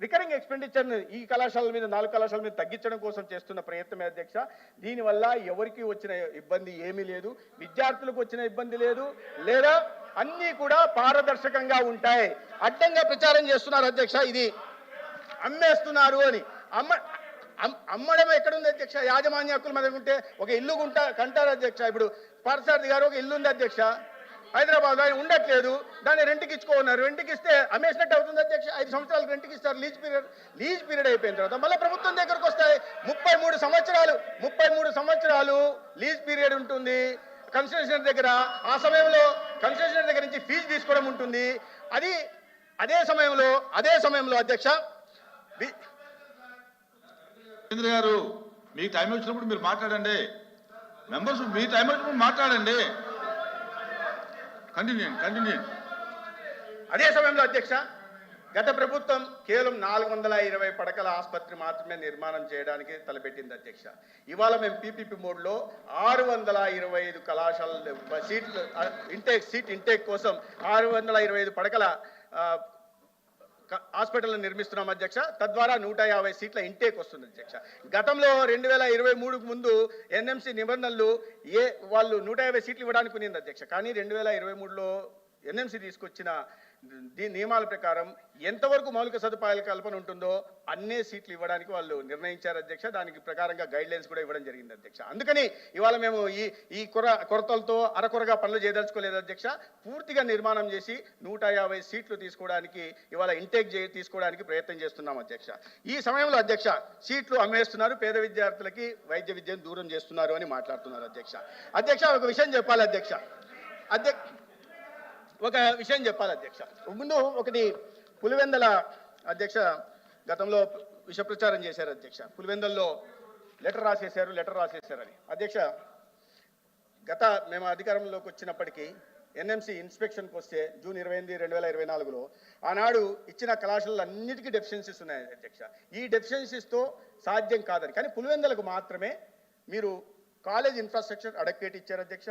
Speaker 1: రికరింగ్ ఎక్స్పెండిచర్ ఈ కళాశాల మీద నాలుగు కళాశాల మీద తగ్గించడం కోసం చేస్తున్న ప్రయత్నమే అధ్యక్ష. దీనివల్ల ఎవరికి వచ్చిన ఇబ్బంది ఏమీ లేదు. విద్యార్థులకు వచ్చిన ఇబ్బంది లేదు. లేదా అన్నీ కూడా పారదర్శకంగా ఉంటాయి. అడ్డంగా ప్రచారం చేస్తున్నారు అధ్యక్ష. ఇది అమ్మేస్తున్నారు అని. అమ్మ అమ్మడం ఎక్కడుంది అధ్యక్ష? యాజమాన్య హక్కులు మీద ఉంటే ఒక ఇల్లు గుంట కంటారు అధ్యక్ష. ఇప్పుడు పార్థసారథి గారు ఒక ఇల్లు ఉంది అధ్యక్ష. హైదరాబాద్ ఆయన ఉండట్లేదు. దాన్ని రెంట్కి ఇచ్చుకోన్నారు రెంట్కి ఇస్తే అమ్మేసినట్టు అవుతుంది అధ్యక్ష. ఐదు సంవత్సరాలు రెంట్కి ఇస్తారు. లీజ్ పీరియడ్ లీజ్ పీరియడ్ అయిపోయిన తర్వాత మళ్ళీ ప్రభుత్వం దగ్గరకు వస్తాయి. ముప్పై మూడు సంవత్సరాలు ముప్పై మూడు సంవత్సరాలు లీజ్ పీరియడ్ ఉంటుంది. కన్స్ట్రక్షన్ దగ్గర ఆ సమయంలో కన్స్ట్రక్షన్ దగ్గర నుంచి ఫీజు తీసుకోవడం ఉంటుంది. అది అదే సమయంలో అదే సమయంలో అధ్యక్ష
Speaker 2: గారు మీకు టైం వచ్చినప్పుడు మీరు మాట్లాడండి. మెంబర్స్ మీ టైం వచ్చినప్పుడు మాట్లాడండి. కంటిన్యూ కంటిన్యూ
Speaker 1: అదే సమయంలో అధ్యక్ష గత ప్రభుత్వం కేవలం నాలుగు వందల ఇరవై పడకల ఆసుపత్రి మాత్రమే నిర్మాణం చేయడానికి తలపెట్టింది అధ్యక్ష. ఇవాళ మేము పీపీపీ మోడ్లో ఆరు వందల ఇరవై ఐదు కళాశాలలు సీట్లు ఇంటేక్ సీట్ ఇంటేక్ కోసం ఆరు వందల ఇరవై ఐదు పడకల హాస్పిటల్ నిర్మిస్తున్నాం అధ్యక్ష. తద్వారా నూట యాభై సీట్ల ఇంటేక్ వస్తుంది అధ్యక్ష. గతంలో రెండు వేల ఇరవై మూడుకు ముందు ఎన్ఎంసీ నిబంధనలు ఏ వాళ్ళు నూట యాభై సీట్లు ఇవ్వడానికి ఉన్నింది అధ్యక్ష. కానీ రెండు వేల ఇరవై మూడులో ఎన్ఎంసీ తీసుకొచ్చిన దీని నియమాల ప్రకారం ఎంతవరకు మౌలిక సదుపాయాల కల్పన ఉంటుందో అన్నే సీట్లు ఇవ్వడానికి వాళ్ళు నిర్ణయించారు అధ్యక్ష. దానికి ప్రకారంగా గైడ్ లైన్స్ కూడా ఇవ్వడం జరిగింది అధ్యక్ష. అందుకని ఇవాళ మేము ఈ ఈ కొర కొరతలతో అరకొరగా పనులు చేయదలుచుకోలేదు అధ్యక్ష. పూర్తిగా నిర్మాణం చేసి నూట యాభై సీట్లు తీసుకోవడానికి ఇవాళ ఇంటేక్ చే తీసుకోవడానికి ప్రయత్నం చేస్తున్నాం అధ్యక్ష. ఈ సమయంలో అధ్యక్ష సీట్లు అమ్మేస్తున్నారు. పేద విద్యార్థులకి వైద్య విద్యను దూరం చేస్తున్నారు అని మాట్లాడుతున్నారు అధ్యక్ష. అధ్యక్ష ఒక విషయం చెప్పాలి అధ్యక్ష. అధ్యక్ష ఒక విషయం చెప్పాలి అధ్యక్ష. ముందు ఒకటి పులివెందల అధ్యక్ష గతంలో విష ప్రచారం చేశారు అధ్యక్ష. పులివెందల్లో లెటర్ రాసేశారు లెటర్ రాసేశారని. అధ్యక్ష గత మేము అధికారంలోకి వచ్చినప్పటికీ ఎన్ఎంసీ ఇన్స్పెక్షన్కి వస్తే జూన్ ఇరవై ఎనిమిది రెండు వేల ఇరవై నాలుగులో ఆనాడు ఇచ్చిన కళాశాలలు అన్నిటికీ డెఫిషియన్సీస్ ఉన్నాయి అధ్యక్ష. ఈ డెఫిషియన్సీస్తో సాధ్యం కాదని. కానీ పులివెందలకు మాత్రమే మీరు కాలేజ్ ఇన్ఫ్రాస్ట్రక్చర్ అడక్వేట్ ఇచ్చారు అధ్యక్ష.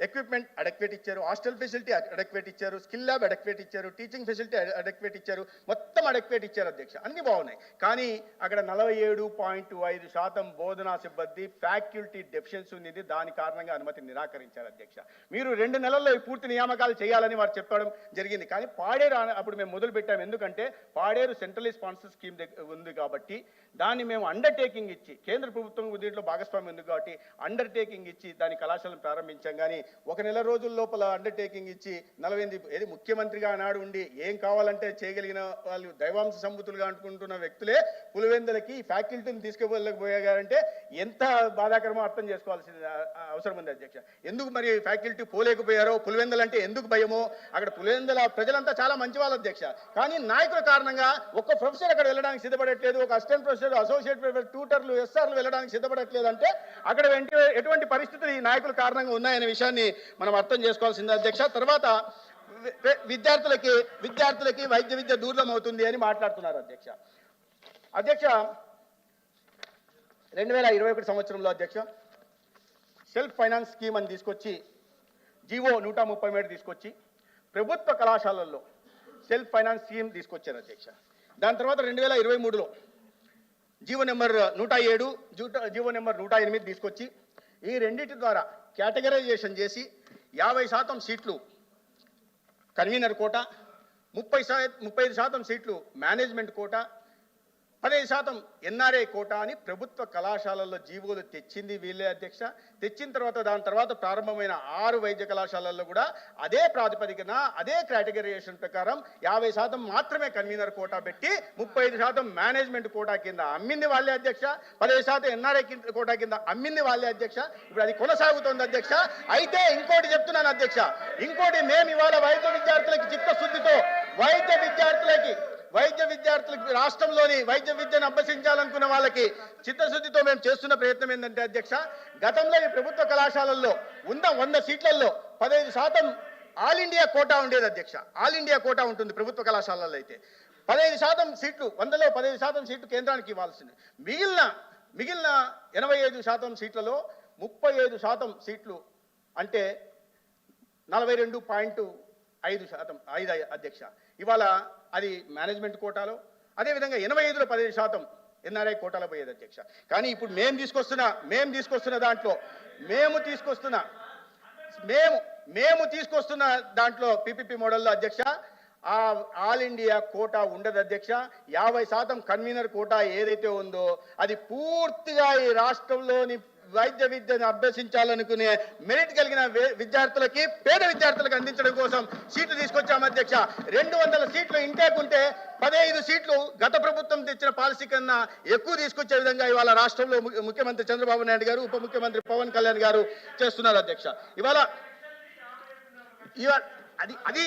Speaker 1: ఎక్విప్మెంట్ అడక్వేట్ ఇచ్చారు హాస్టల్ ఫెసిలిటీ అడక్వేట్ ఇచ్చారు స్కిల్ ల్యాబ్ అడక్వేట్ ఇచ్చారు టీచింగ్ ఫెసిలిటీ అడక్వేట్ ఇచ్చారు మొత్తం అడక్వేట్ ఇచ్చారు అధ్యక్ష. అన్ని బాగున్నాయి. కానీ అక్కడ నలభై ఏడు పాయింట్ ఐదు శాతం బోధనా సిబ్బంది ఫ్యాకల్టీ డెఫిషియన్సీ ఉంది దాని కారణంగా అనుమతి నిరాకరించారు అధ్యక్ష. మీరు రెండు నెలల్లో పూర్తి నియామకాలు చేయాలని వారు చెప్పడం జరిగింది. కానీ పాడేరు అప్పుడు మేము మొదలు పెట్టాము ఎందుకంటే పాడేరు సెంట్రల్ స్పాన్సర్ స్కీమ్ ఉంది కాబట్టి దాన్ని మేము అండర్టేకింగ్ ఇచ్చి కేంద్ర ప్రభుత్వం దీంట్లో భాగస్వామ్యం ఉంది కాబట్టి అండర్టేకింగ్ ఇచ్చి దాని కళాశాలను ప్రారంభించాం. కానీ ఒక నెల రోజుల లోపల అండర్టేకింగ్ ఇచ్చి నలభై ఏది ముఖ్యమంత్రిగా ఆనాడు ఉండి ఏం కావాలంటే చేయగలిగిన వాళ్ళు దైవాంశ సంబుతులుగా అనుకుంటున్న వ్యక్తులే పులివెందులకి ఫ్యాకల్టీని తీసుకుపోలేకపోయారంటే ఎంత బాధాకరమో అర్థం చేసుకోవాల్సిన అవసరం ఉంది అధ్యక్ష. ఎందుకు మరి ఫ్యాకల్టీ పోలేకపోయారో పులివెందులంటే ఎందుకు భయమో? అక్కడ పులివెందుల ప్రజలంతా చాలా మంచి వాళ్ళు అధ్యక్ష. కానీ నాయకుల కారణంగా ఒక్క ప్రొఫెసర్ అక్కడ వెళ్ళడానికి సిద్ధపడట్లేదు ఒక అసిస్టెంట్ ప్రొఫెసర్ అసోసియేట్ ప్రొఫెసర్ ట్యూటర్లు ఎస్ఆర్లు వెళ్ళడానికి సిద్ధపడట్లేదు అంటే అక్కడ ఎటువంటి పరిస్థితులు ఈ నాయకుల కారణంగా ఉన్నాయనే విషయాన్ని మనం అర్థం చేసుకోవాల్సింది అధ్యక్ష. తర్వాత విద్యార్థులకి విద్యార్థులకి వైద్య విద్య దూరం అవుతుంది అని మాట్లాడుతున్నారు అధ్యక్ష. అధ్యక్ష రెండు వేల ఇరవై ఒకటి సంవత్సరంలో అధ్యక్ష సెల్ఫ్ ఫైనాన్స్ స్కీమ్ అని తీసుకొచ్చి జీవో నూట ముప్పై మూడు తీసుకొచ్చి ప్రభుత్వ కళాశాలల్లో సెల్ఫ్ ఫైనాన్స్ స్కీమ్ తీసుకొచ్చారు అధ్యక్ష. దాని తర్వాత రెండు వేల ఇరవై మూడులో జీవో నెంబర్ నూట ఏడు జూట- జీవో నెంబర్ నూట ఎనిమిది తీసుకొచ్చి ఈ రెండింటి ద్వారా కేటగరైజేషన్ చేసి యాభై శాతం సీట్లు కన్వీనర్ కోట ముప్పై శా ముప్పై ఐదు శాతం సీట్లు మేనేజ్మెంట్ కోట పదిహేను శాతం ఎన్ఆర్ఐ కోటా అని ప్రభుత్వ కళాశాలల్లో జీవోలు తెచ్చింది వీళ్ళే అధ్యక్ష. తెచ్చిన తర్వాత దాని తర్వాత ప్రారంభమైన ఆరు వైద్య కళాశాలల్లో కూడా అదే ప్రాతిపదికన అదే కేటగరైజేషన్ ప్రకారం యాభై శాతం మాత్రమే కన్వీనర్ కోటా పెట్టి ముప్పై ఐదు శాతం మేనేజ్మెంట్ కోటా కింద అమ్మింది వాళ్ళే అధ్యక్ష. పదిహేను శాతం ఎన్ఆర్ఐ కోటా కింద అమ్మింది వాళ్ళే అధ్యక్ష. ఇప్పుడు అది కొనసాగుతోంది అధ్యక్ష. అయితే ఇంకోటి చెప్తున్నాను అధ్యక్ష. ఇంకోటి మేము ఇవాళ వైద్య విద్యార్థులకి చిత్తశుద్ధితో వైద్య విద్యార్థులకి వైద్య విద్యార్థులకు రాష్ట్రంలోని వైద్య విద్యను అభ్యసించాలనుకున్న వాళ్ళకి చిత్తశుద్ధితో మేము చేస్తున్న ప్రయత్నం ఏంటంటే అధ్యక్ష గతంలో ఈ ప్రభుత్వ కళాశాలల్లో ఉన్న వంద సీట్లలో పదహైదు శాతం ఆల్ ఇండియా కోటా ఉండేది అధ్యక్ష. ఆల్ ఇండియా కోటా ఉంటుంది ప్రభుత్వ కళాశాలల్లో అయితే. పదహైదు శాతం సీట్లు వందలో పదహైదు శాతం సీట్లు కేంద్రానికి ఇవ్వాల్సింది. మిగిలిన మిగిలిన ఎనభై ఐదు శాతం సీట్లలో ముప్పై ఐదు శాతం సీట్లు అంటే నలభై రెండు పాయింట్ ఐదు శాతం ఐదు అధ్యక్ష. ఇవాళ అది మేనేజ్మెంట్ కోటాలో అదేవిధంగా ఎనభై ఐదులో పదిహేను శాతం ఎన్ఆర్ఐ కోటాలో పోయేది అధ్యక్ష. కానీ ఇప్పుడు మేము తీసుకొస్తున్న మేము తీసుకొస్తున్న దాంట్లో మేము తీసుకొస్తున్న మేము మేము తీసుకొస్తున్న దాంట్లో పిపిపి మోడల్లో అధ్యక్ష ఆ ఆల్ ఇండియా కోటా ఉండదు అధ్యక్ష. యాభై శాతం కన్వీనర్ కోటా ఏదైతే ఉందో అది పూర్తిగా ఈ రాష్ట్రంలోని వైద్య విద్యను అభ్యసించాలనుకునే మెరిట్ కలిగిన విద్యార్థులకి పేద విద్యార్థులకు అందించడం కోసం సీట్లు తీసుకొచ్చాము అధ్యక్ష. రెండు వందల సీట్లు ఇంటేక్ ఉంటే పదహైదు సీట్లు గత ప్రభుత్వం తెచ్చిన పాలసీ కన్నా ఎక్కువ తీసుకొచ్చే విధంగా ఇవాళ రాష్ట్రంలో ముఖ్యమంత్రి చంద్రబాబు నాయుడు గారు ఉప ముఖ్యమంత్రి పవన్ కళ్యాణ్ గారు చేస్తున్నారు అధ్యక్ష. ఇవాళ ఇవాళ అది అది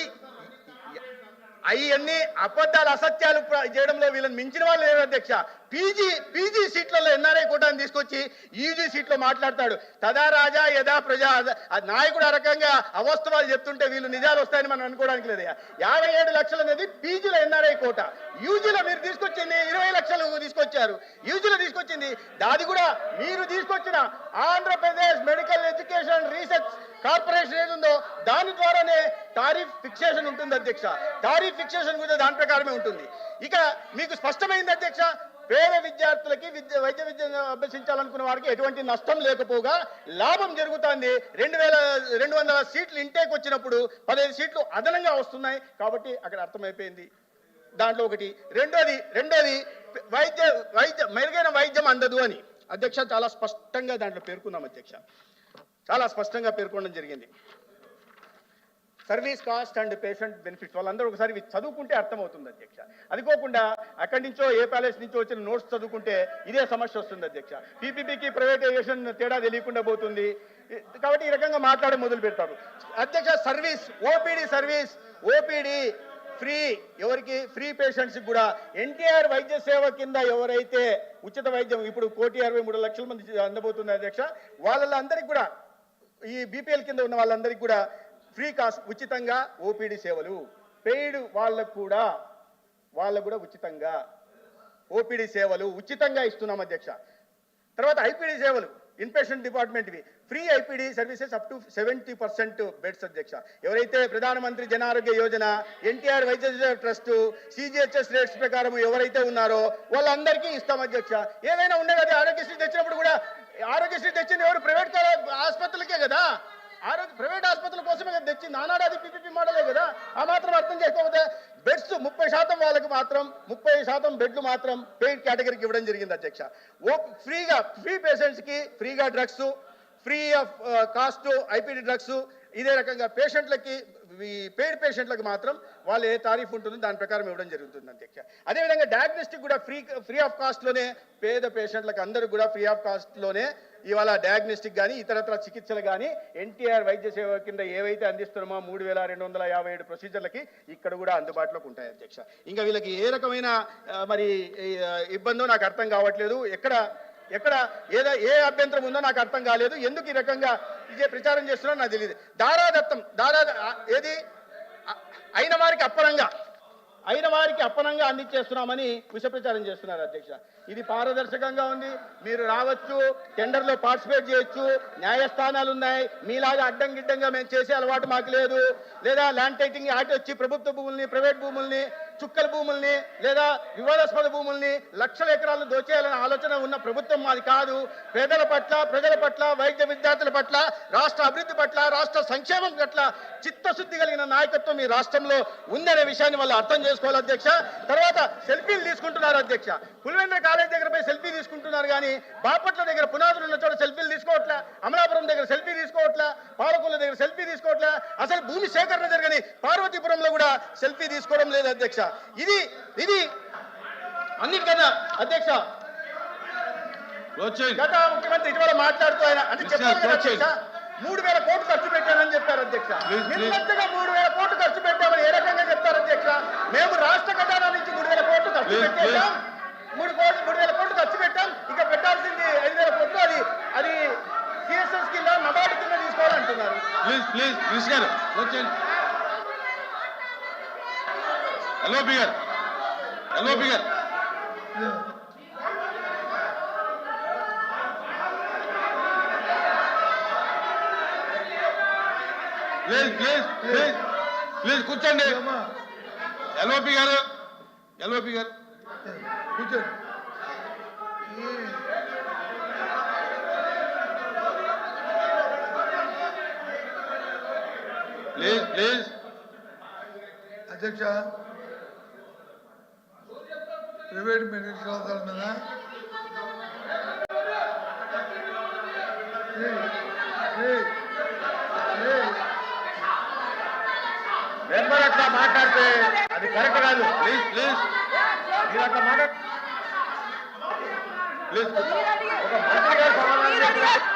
Speaker 1: అవన్నీ అబద్ధాలు అసత్యాలు చేయడంలో వీళ్ళని మించిన వాళ్ళు లేరు అధ్యక్ష. పీజీ పీజీ సీట్లలో ఎన్ఆర్ఐ కోటాన్ని తీసుకొచ్చి ఈజీ సీట్లో మాట్లాడతాడు. తదా రాజా యథా ప్రజా నాయకుడు ఆ రకంగా అవస్థవాలు చెప్తుంటే వీళ్ళు నిజాలు వస్తాయని మనం అనుకోవడానికి లేదు యాభై ఏడు లక్షలు అనేది పీజీల ఎన్ఆర్ఐ కోట. యూజీలో మీరు తీసుకొచ్చింది ఇరవై లక్షలు తీసుకొచ్చారు. యూజీలో తీసుకొచ్చింది దాది కూడా మీరు తీసుకొచ్చిన Andhra Pradesh medical education research corporation ఏది ఉందో దాని ద్వారానే టారిఫ్ ఫిక్సేషన్ ఉంటుంది అధ్యక్ష. టారిఫ్ ఫిక్సేషన్ కూడా దాని ప్రకారమే ఉంటుంది. ఇక మీకు స్పష్టమైంది అధ్యక్ష పేద విద్యార్థులకి విద్య వైద్య విద్యను అభ్యసించాలనుకున్న వారికి ఎటువంటి నష్టం లేకపోగా లాభం జరుగుతుంది. రెండు వేల రెండు వందల సీట్లు ఇంటేక్ వచ్చినప్పుడు పదహైదు సీట్లు అదనంగా వస్తున్నాయి కాబట్టి అక్కడ అర్థమైపోయింది. దాంట్లో ఒకటి. రెండోది రెండోది వైద్య వైద్య మెరుగైన వైద్యం అందదు అని. అధ్యక్ష చాలా స్పష్టంగా దాంట్లో పేర్కొన్నాం అధ్యక్ష. చాలా స్పష్టంగా పేర్కొనడం జరిగింది. Service cost and patient benefits వాళ్ళందరూ ఒకసారి చదువుకుంటే అర్థమవుతుంది అధ్యక్ష. అదికోకుండా అక్కడి నుంచో ఏ ప్యాలెస్ నుంచో వచ్చిన నోట్స్ చదువుకుంటే ఇదే సమస్య వస్తుంది అధ్యక్ష. పీపీపీకి ప్రైవేటైజేషన్ తేడా తెలియకుండా పోతుంది. కాబట్టి ఈ రకంగా మాట్లాడే మొదలు పెడతారు. అధ్యక్ష service OPD service OPD free ఎవరికి ఫ్రీ పేషెంట్స్ కూడా ఎన్టీఆర్ వైద్య సేవ కింద ఎవరైతే ఉచిత వైద్యం ఇప్పుడు కోటి అరవై మూడు లక్షల మంది అందబోతుంది అధ్యక్ష వాళ్ళందరికీ కూడా ఈ బీపీఎల్ కింద ఉన్న వాళ్ళందరికీ కూడా ఫ్రీ కాస్ట్ ఉచితంగా ఓపీడీ సేవలు. పెయిడ్ వాళ్ళకు కూడా వాళ్ళకు కూడా ఉచితంగా ఓపీడీ సేవలు ఉచితంగా ఇస్తున్నాం అధ్యక్ష. తర్వాత ఐపీడీ సేవలు inpatient డిపార్ట్మెంట్వి. Free IPD services up to seventy percent beds అధ్యక్ష. ఎవరైతే ప్రధానమంత్రి జన ఆరోగ్య యోజన ఎన్టీఆర్ వైద్య ట్రస్ట్ సిజిహెచ్ఎస్ రేట్స్ ప్రకారం ఎవరైతే ఉన్నారో వాళ్ళందరికీ ఇస్తాం అధ్యక్ష. ఏదైనా ఉండే కదా ఆరోగ్యశ్రీ తెచ్చినప్పుడు కూడా ఆరోగ్యశ్రీ తెచ్చింది ఎవరు? ప్రైవేట్ ఆసుపత్రులకే కదా? ఆరోగ్య ప్రైవేట్ ఆసుపత్రుల కోసమే తెచ్చింది. ఆనాడు అది పిపిపి మోడలే కదా. ఆ మాత్రం అర్థం చేసుకోకపోతే బెడ్స్ ముప్పై శాతం వాళ్ళకి మాత్రం ముప్పై శాతం బెడ్లు మాత్రం పెయిడ్ కేటగిరీకి ఇవ్వడం జరిగింది అధ్యక్ష. ఓ ఫ్రీగా ఫ్రీ పేషెంట్స్కి ఫ్రీగా drugs free of cost IPD drugs ఇదే రకంగా పేషెంట్లకి ఈ పెయిడ్ పేషెంట్లకు మాత్రం వాళ్ళు ఏ తారీఫ్ ఉంటుందో దాని ప్రకారం ఇవ్వడం జరుగుతుంది అధ్యక్ష. అదేవిధంగా డయాగ్నోస్టిక్ కూడా ఫ్రీ ఫ్రీ ఆఫ్ కాస్ట్లోనే పేద పేషెంట్లకు అందరూ కూడా ఫ్రీ ఆఫ్ కాస్ట్లోనే ఇవాళ డయాగ్నోస్టిక్ కానీ ఇతరత్ర చికిత్సలు కానీ ఎన్టీఆర్ వైద్య సేవ కింద ఏవైతే అందిస్తున్నామో మూడు వేల రెండు వందల యాభై ఏడు ప్రొసీజర్లకి ఇక్కడ కూడా అందుబాటులోకి ఉంటాయి అధ్యక్ష. ఇంకా వీళ్ళకి ఏ రకమైన మరి ఇబ్బందో నాకు అర్థం కావట్లేదు. ఎక్కడ ఎక్కడ ఏదో ఏ అభ్యంతరం ఉందో నాకు అర్థం కాలేదు. ఎందుకు ఈ రకంగా ఇదే ప్రచారం చేస్తున్నారో నాకు తెలియదు దారాదత్తం దారా ఏది? అయిన వారికి అప్పరంగా. అయిన వారికి అప్పనంగా అందించేస్తున్నామని విషప్రచారం చేస్తున్నారు అధ్యక్ష. ఇది పారదర్శకంగా ఉంది. మీరు రావచ్చు టెండర్లో పార్టిసిపేట్ చేయొచ్చు. న్యాయస్థానాలు ఉన్నాయి మీలాగా అడ్డం గిడ్డంగా మేము చేసే అలవాటు మాకు లేదు. లేదా ల్యాండ్ టైటింగ్ యాక్ట్ వచ్చి ప్రభుత్వ భూముల్ని ప్రైవేట్ భూముల్ని చుక్కల భూముల్ని లేదా వివాదాస్పద భూముల్ని లక్షల ఎకరాలు దోచేయాలనే ఆలోచన ఉన్న ప్రభుత్వం మాది కాదు. పేదల పట్ల ప్రజల పట్ల వైద్య విద్యార్థుల పట్ల రాష్ట్ర అభివృద్ధి పట్ల రాష్ట్ర సంక్షేమం పట్ల చిత్తశుద్ధి కలిగిన నాయకత్వం ఈ రాష్ట్రంలో ఉందనే విషయాన్ని వాళ్ళు అర్థం చేసుకోవాలి అధ్యక్ష. తర్వాత సెల్ఫీలు తీసుకుంటున్నారు అధ్యక్ష. పులివెందుల కాలేజ్ దగ్గర పోయి సెల్ఫీ తీసుకుంటున్నారు కానీ బాపట్ల దగ్గర పునాదులు ఉన్న చోట సెల్ఫీలు తీసుకోవట్లే అమలాపురం దగ్గర సెల్ఫీ తీసుకోవట్లే పాలకొల్ల దగ్గర సెల్ఫీ తీసుకోవట్లే. అసలు భూమి సేకరణ జరగని పార్వతీపురంలో కూడా సెల్ఫీ తీసుకోవడం లేదు అధ్యక్ష. ఇది ఇది. అన్నిటికన్నా అధ్యక్ష గత ముఖ్యమంత్రి ఇటీవల మాట్లాడుతూ ఆయన అంటే చెప్పారు మూడు వేల కోట్లు ఖర్చు పెట్టానని చెప్పారు అధ్యక్ష. నిర్లక్ష్యంగా మూడు వేల కోట్లు ఖర్చు పెట్టామని ఏ రకంగా చెప్తారు అధ్యక్ష? మేము రాష్ట్ర ఖజానా నుంచి మూడు వేల కోట్లు ఖర్చు పెట్టేశాం మూడు కోట్లు మూడు వేల కోట్లు ఖర్చు పెట్టాం. ఇక పెట్టాల్సింది ఐదు వేల కోట్లు అది అది సిఎస్ఎస్ కింద నబార్డు కింద తీసుకోవాలంటున్నారు.
Speaker 2: ప్లీజ్ ప్లీజ్ ప్లీజ్ గారు క్లోజ్ చేయండి ఎల్ఓపి గారు ఎల్ఓపి గారు ప్లీజ్ ప్లీజ్ ప్లీజ్ ప్లీజ్ కూర్చోండి. ఎల్ఓపి గారు ఎల్ఓపి గారు
Speaker 3: కూర్చోండి.
Speaker 2: ప్లీజ్ ప్లీజ్
Speaker 3: అధ్యక్ష. ప్రైవేట్ మెడికల్ కళాశాల మీద?
Speaker 1: మెంబర్ అట్లా మాట్లాడితే అది కరెక్ట్ కాదు.
Speaker 2: Please please.
Speaker 1: మీరు అట్లా మాట్లాడ
Speaker 2: ప్లీజ్
Speaker 1: ఒక మంత్రి గారు సమాధానం చెప్పినట్టు